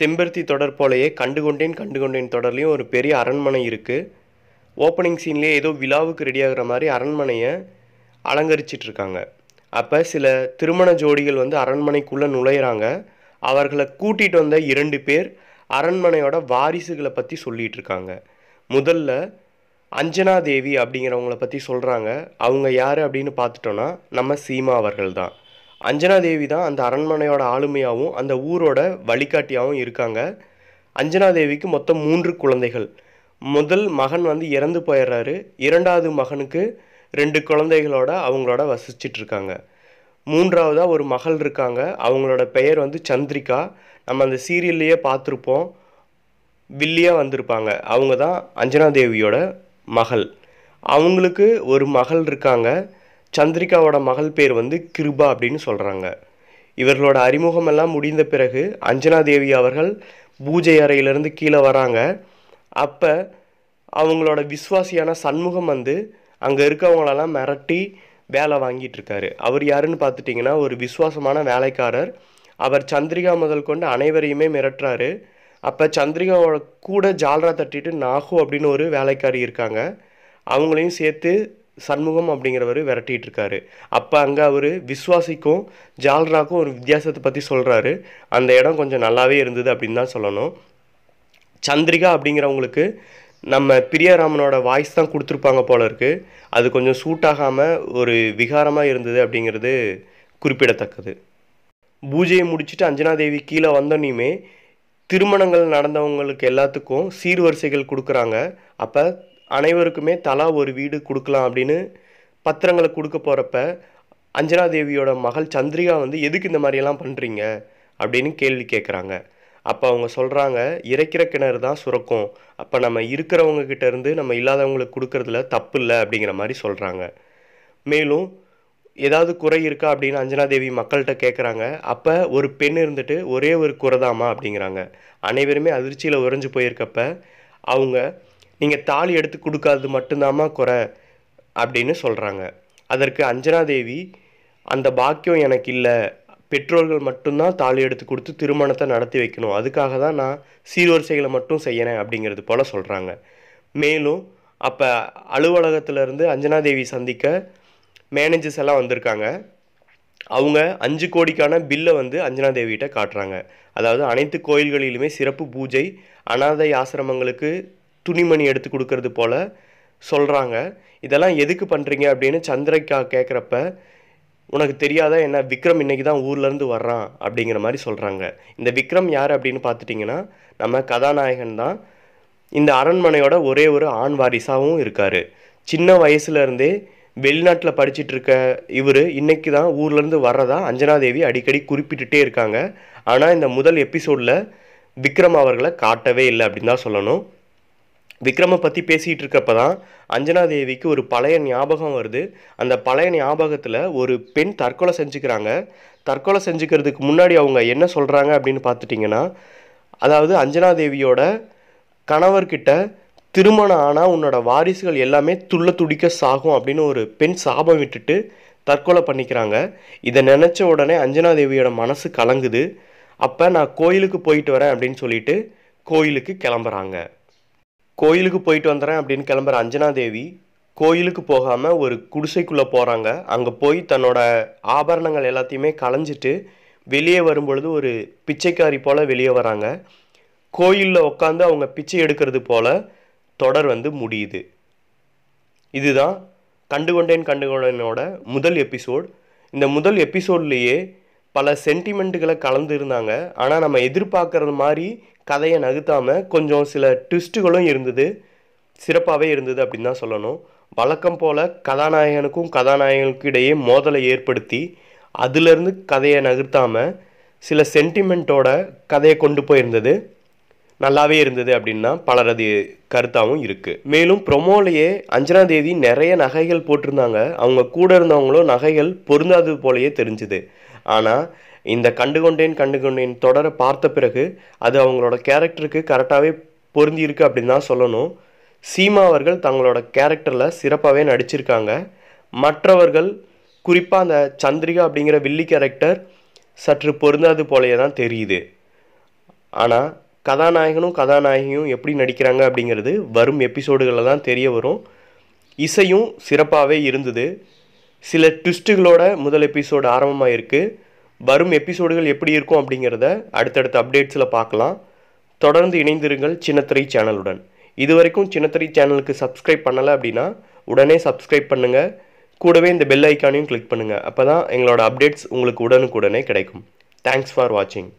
செம்பருத்தி தொடர் போலயே கண்டுகொண்டேன் கண்டுகொண்டேன் தொடர்லேயும் ஒரு பெரிய அரண்மனை இருக்குது ஓப்பனிங் சீன்லேயே ஏதோ விழாவுக்கு ரெடியாகிற மாதிரி அரண்மனையை அலங்கரிச்சிட்ருக்காங்க. அப்போ சில திருமண ஜோடிகள் வந்து அரண்மனைக்குள்ளே நுழையிறாங்க. அவர்களை கூட்டிகிட்டு வந்த இரண்டு பேர் அரண்மனையோட வாரிசுகளை பற்றி சொல்லிகிட்டு இருக்காங்க முதல்ல அஞ்சனா தேவி அப்படிங்கிறவங்கள பற்றி சொல்கிறாங்க அவங்க யார் அப்படின்னு பார்த்துட்டோன்னா நம்ம சீமா அவர்கள் தான். அஞ்சனா தேவி தான் அந்த அரண்மனையோட ஆளுமையாகவும் அந்த ஊரோட வழிகாட்டியாகவும் இருக்காங்க. அஞ்சனா தேவிக்கு மொத்தம் மூன்று குழந்தைகள். முதல் மகன் வந்து இறந்து போயிடுறாரு. இரண்டாவது மகனுக்கு ரெண்டு குழந்தைகளோட அவங்களோட வசிச்சிட்டு இருக்காங்க மூன்றாவதாக ஒரு மகள் இருக்காங்க. அவங்களோட பெயர் வந்து சந்திரிகா. நம்ம அந்த சீரியல்லையே பார்த்துருப்போம். வில்லியாக வந்திருப்பாங்க. அவங்க தான் அஞ்சனா தேவியோட மகள். அவங்களுக்கு ஒரு மகள் இருக்காங்க. சந்திரிகாவோட மகள் பேர் வந்து கிருபா அப்படின்னு சொல்கிறாங்க இவர்களோட அறிமுகம் எல்லாம் முடிந்த பிறகு அஞ்சனா தேவி அவர்கள் பூஜை அறையிலிருந்து கீழே வராங்க. அப்போ அவங்களோட விஸ்வாசியான சண்முகம் வந்து அங்கே இருக்கவங்களெல்லாம் மிரட்டி வேலை வாங்கிட்டு இருக்காரு. அவர் யாருன்னு பார்த்துட்டிங்கன்னா ஒரு விசுவாசமான வேலைக்காரர். அவர் சந்திரிகா முதல் கொண்டு அனைவரையுமே மிரட்டுறாரு. அப்போ சந்திரிகாவோட கூட ஜால்ரா தட்டிட்டு நாகு அப்படின்னு ஒரு வேலைக்காரி இருக்காங்க. அவங்களையும் சேர்த்து சண்முகம் அப்படிங்கிறவர் விரட்டிகிட்டு இருக்காரு அப்போ அங்கே அவர் விஸ்வாசிக்கும் ஜால்ராக்கும் ஒரு வித்தியாசத்தை பற்றி சொல்கிறாரு அந்த இடம் கொஞ்சம் நல்லாவே இருந்தது அப்படின்னு தான் சொல்லணும். சந்திரிகா அப்படிங்கிறவங்களுக்கு நம்ம பிரியாராமனோட வாய்ஸ் தான் கொடுத்துருப்பாங்க போல இருக்குது அது கொஞ்சம் சூட் ஆகாமல் ஒரு விகாரமாக இருந்தது அப்படிங்கிறது குறிப்பிடத்தக்கது. பூஜையை முடிச்சுட்டு அஞ்சனா தேவி கீழே வந்தோன்னையுமே திருமணங்கள் நடந்தவங்களுக்கு எல்லாத்துக்கும் சீர்வரிசைகள் கொடுக்குறாங்க. அப்போ அனைவருக்குமே தலா ஒரு வீடு கொடுக்கலாம் அப்படின்னு பத்திரங்களை கொடுக்க போகிறப்ப அஞ்சனா தேவியோட மகள் சந்திரிகா வந்து எதுக்கு இந்த மாதிரியெல்லாம் பண்ணுறீங்க அப்படின்னு கேள்வி கேட்குறாங்க அப்போ அவங்க சொல்கிறாங்க இறைக்கிற கிணறு தான் சுரக்கும். அப்போ நம்ம இருக்கிறவங்கக்கிட்ட இருந்து நம்ம இல்லாதவங்களுக்கு கொடுக்கறதுல தப்பு இல்லை அப்படிங்கிற மாதிரி சொல்கிறாங்க மேலும் ஏதாவது குறை இருக்கா அப்படின்னு அஞ்சனா தேவி மக்கள்கிட்ட கேட்குறாங்க அப்போ ஒரு பெண் இருந்துட்டு ஒரே ஒரு குறைதாமா அப்படிங்கிறாங்க. அனைவருமே அதிர்ச்சியில் உறைஞ்சு போயிருக்கப்ப அவங்க நீங்கள் தாலி எடுத்து கொடுக்காதது மட்டும்தாம்மா குறை அப்படின்னு சொல்கிறாங்க அதற்கு அஞ்சனா தேவி அந்த பாக்கியம் எனக்கு இல்லை. பெற்றோர்கள் மட்டும்தான் தாலி எடுத்து கொடுத்து திருமணத்தை நடத்தி வைக்கணும். அதுக்காக தான் நான் சீர்வரிசைகளை மட்டும் செய்யறேன் அப்படிங்கிறது போல் சொல்கிறாங்க மேலும் அப்போ அலுவலகத்திலேருந்து அஞ்சனா தேவி சந்திக்க மேனேஜர்ஸ் எல்லாம் வந்திருக்காங்க. அவங்க அஞ்சு கோடிக்கான பில்லை வந்து அஞ்சனாதேவிகிட்ட காட்டுறாங்க. அதாவது அனைத்து கோயில்களிலுமே சிறப்பு பூஜை அனாதை ஆசிரமங்களுக்கு துணிமணி எடுத்து கொடுக்கறது போல் சொல்கிறாங்க இதெல்லாம் எதுக்கு பண்ணுறீங்க அப்படின்னு சந்திரிகா கேட்குறப்ப உனக்கு தெரியாதா என்ன? விக்ரம் இன்னைக்கு தான் ஊர்லேருந்து வர்றான் அப்படிங்கிற மாதிரி சொல்கிறாங்க இந்த விக்ரம் யார் அப்படின்னு பார்த்துட்டிங்கன்னா நம்ம கதாநாயகன் தான். இந்த அரண்மனையோட ஒரே ஒரு ஆண் வாரிசாகவும் இருக்கார். சின்ன வயசுலேருந்தே வெளிநாட்டில் படிச்சுட்டு இருக்க இவர் இன்றைக்கி தான் ஊர்லேருந்து வர்றதா அஞ்சனாதேவி அடிக்கடி குறிப்பிட்டுட்டே இருக்காங்க. ஆனால் இந்த முதல் எபிசோடில் விக்ரம் அவர்களை காட்டவே இல்லை அப்படின்னு தான் சொல்லணும். விக்ரமை பற்றி பேசிகிட்டு இருக்கப்ப தான் அஞ்சனா தேவிக்கு ஒரு பழைய ஞாபகம் வருது. அந்த பழைய ஞாபகத்தில் ஒரு பெண் தற்கொலை செஞ்சுக்கிறாங்க. தற்கொலை செஞ்சுக்கிறதுக்கு முன்னாடி அவங்க என்ன சொல்கிறாங்க அப்படின்னு பார்த்துட்டிங்கன்னா அதாவது அஞ்சனா தேவியோட கணவர்கிட்ட திருமணம் ஆனால் உன்னோட வாரிசுகள் எல்லாமே துள்ள துடிக்க சாகும் அப்படின்னு ஒரு பெண் சாபம் விட்டுட்டு தற்கொலை பண்ணிக்கிறாங்க. இதை நினச்ச உடனே அஞ்சனா தேவியோட மனசு கலங்குது. அப்போ நான் கோயிலுக்கு போயிட்டு வரேன் அப்படின்னு சொல்லிட்டு கோயிலுக்கு கிளம்புறாங்க. கோயிலுக்கு போயிட்டு வந்துடுறேன் அப்படின்னு கிளம்புற அஞ்சனா தேவி கோயிலுக்கு போகாமல் ஒரு குடிசைக்குள்ளே போகிறாங்க அங்கே போய் தன்னோட ஆபரணங்கள் எல்லாத்தையுமே களைஞ்சிட்டு வெளியே வரும்பொழுது ஒரு பிச்சைக்காரி போல் வெளியே வராங்க. கோயிலில் உட்காந்து அவங்க பிச்சை எடுக்கிறது போல் தொடர் வந்து முடியுது. இதுதான் கண்டுகொண்டேன் கண்டுகொண்டேனோட முதல் எபிசோட். இந்த முதல் எபிசோட்லேயே பல சென்டிமெண்ட்டுகளை கலந்து இருந்தாங்க. ஆனால் நம்ம எதிர்பார்க்குறது மாதிரி கதையை நகர்த்தாமல் கொஞ்சம் சில ட்விஸ்ட்டுகளும் இருந்தது. சிறப்பாகவே இருந்தது அப்படின்னு தான் சொல்லணும். வழக்கம் போல் கதாநாயகனுக்கும் கதாநாயகனுக்கும் இடையே மோதலை ஏற்படுத்தி அதிலிருந்து கதையை நகர்த்தாமல் சில சென்டிமெண்ட்டோட கதையை கொண்டு போயிருந்தது. நல்லாவே இருந்தது அப்படின்னா பலரது கருத்தாகவும் இருக்குது மேலும் ப்ரொமோலையே அஞ்சனா தேவி நிறைய நகைகள் போட்டிருந்தாங்க. அவங்க கூட இருந்தவங்களும் நகைகள் பொருந்தாதது போலயே தெரிஞ்சுது. ஆனால் இந்த கண்டுகொண்டேன் கண்டுகொண்டேன் தொடரை பார்த்த பிறகு அது அவங்களோட கேரக்டருக்கு கரெக்டாகவே பொருந்தியிருக்கு அப்படின்னு தான் சொல்லணும். சீமா அவர்கள் தங்களோட கேரக்டரில் சிறப்பாகவே நடிச்சிருக்காங்க. மற்றவர்கள் குறிப்பாக அந்த சந்திரிகா அப்படிங்கிற வில்லி கேரக்டர் சற்று பொருந்தாது போலயே தான் தெரியுது. ஆனால் கதாநாயகனும் கதாநாயகியும் எப்படி நடிக்கிறாங்க அப்படிங்கிறது வரும் எபிசோடுகளில் தான் தெரிய வரும். இசையும் சிறப்பாகவே இருந்தது. சில ட்விஸ்ட்டுகளோட முதல் எபிசோடு ஆரம்பமாக இருக்குது வரும் எபிசோடுகள் எப்படி இருக்கும் அப்படிங்கிறத அடுத்தடுத்த அப்டேட்ஸில் பார்க்கலாம். தொடர்ந்து இணைந்திருங்கள் சின்னத்திரை சேனலுடன். இதுவரைக்கும் சின்னத்திரை சேனலுக்கு சப்ஸ்கிரைப் பண்ணலை அப்படின்னா உடனே சப்ஸ்கிரைப் பண்ணுங்கள் கூடவே இந்த பெல் ஐக்கானையும் கிளிக் பண்ணுங்கள் அப்போ தான் எங்களோட அப்டேட்ஸ் உங்களுக்கு உடனுக்குடனே கிடைக்கும். தேங்க்ஸ் ஃபார் வாட்சிங்